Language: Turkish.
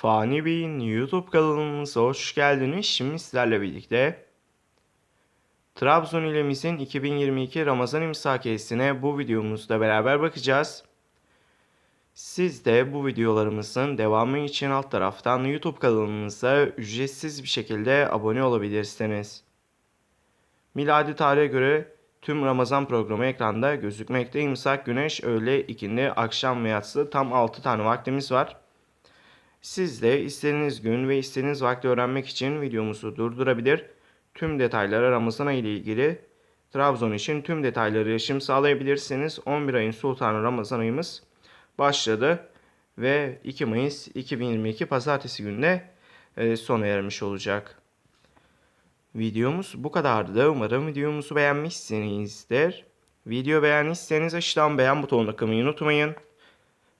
Fani Bey'in YouTube kanalımıza hoş geldiniz. Şimdi sizlerle birlikte Trabzon ilimizin 2022 Ramazan imsakiyesine bu videomuzda beraber bakacağız. Siz de bu videolarımızın devamı için alt taraftan YouTube kanalımıza ücretsiz bir şekilde abone olabilirsiniz. Miladi tarihe göre tüm Ramazan programı ekranda gözükmekte. İmsak, güneş, öğle, ikindi, akşam ve yatsı tam 6 tane vaktimiz var. Siz de istediğiniz gün ve istediğiniz vakti öğrenmek için videomuzu durdurabilir. Tüm detaylara Ramazan ayı ile ilgili Trabzon için tüm detayları erişim sağlayabilirsiniz. 11 ayın sultanı Ramazan ayımız başladı ve 2 Mayıs 2022 pazartesi gününe e, sona ermiş olacak. Videomuz bu kadardı. Umarım videomuzu beğenmişsinizdir. Video beğendiyseniz aşağıdan beğen butonuna tıklamayı unutmayın.